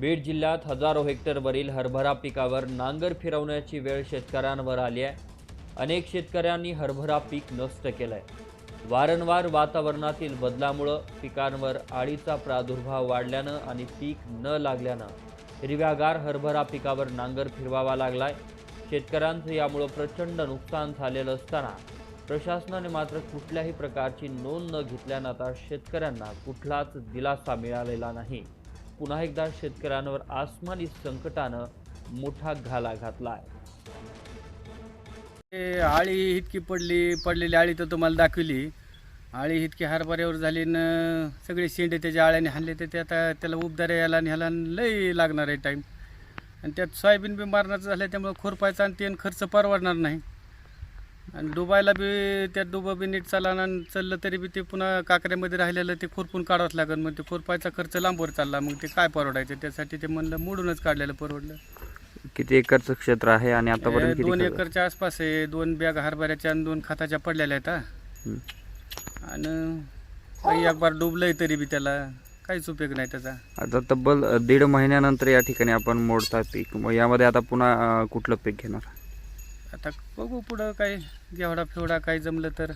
बीड जिल्ह्यात हजारो हेक्टरवरील हरभरा पिकावर नांगर फिरवण्याची वेळ शेतकऱ्यांवर आली आहे. अनेक शेतकऱ्यांनी हरभरा पीक नष्ट केलं आहे वारंवार वातावरणातील बदलामुळं पिकांवर आळीचा प्रादुर्भाव वाढल्यानं आणि पीक न लागल्यानं हिरव्यागार हरभरा पिकावर नांगर फिरवावा लागलाय. शेतकऱ्यांचं यामुळं प्रचंड नुकसान झालेलं असताना प्रशासनाने मात्र कुठल्याही प्रकारची नोंद न घेतल्यानं आता शेतकऱ्यांना कुठलाच दिलासा मिळालेला नाही. पुन्हा एकदा शेतकऱ्यांवर आसमानी संकटानं मोठा घाला घातला आहे ते आळी इतकी पडली पडलेली आळी तर तुम्हाला दाखवली. आळी इतकी हरभऱ्यावर झाली न सगळे शेंडे त्याच्या आळ्याने हाणले तर ते आता त्याला उबदाऱ्या यायला आणि ह्याला लई लागणार आहे टाईम आणि त्यात सोयाबीन बी मारण्याचं झालं त्यामुळं खुरपायचा आणि ते खर्च परवडणार नाही. आणि डुबायला बी त्यात डुबं बी नीट आणि चाललं तरी बी ते पुन्हा काकऱ्यामध्ये राहिलेलं ते खुरपून काढावंच लागेल. मग ते खुरपायचा खर्च लांबवर चालला. मग ते काय परवडायचं? त्यासाठी ते म्हणलं मोडूनच काढलेलं परवडलं. किती एकरचं क्षेत्र आहे आणि आतापर्यंत किती दोन? एकरच्या आसपास आहे. दोन बॅग हरभऱ्याच्या आणि दोन खताच्या पडलेल्या आहेत हा. हं. आणि काही एक बार डुबलंय तरी बी त्याला. काहीच उपयोग नाही त्याचा. आता तब्बल अ, दीड महिन्यानंतर या ठिकाणी आपण मोडता पीक. मग यामध्ये आता पुन्हा अ, कुठलं पीक घेणार? आता बघू पुढं काही घेवडा फेवडा काही जमलं तर.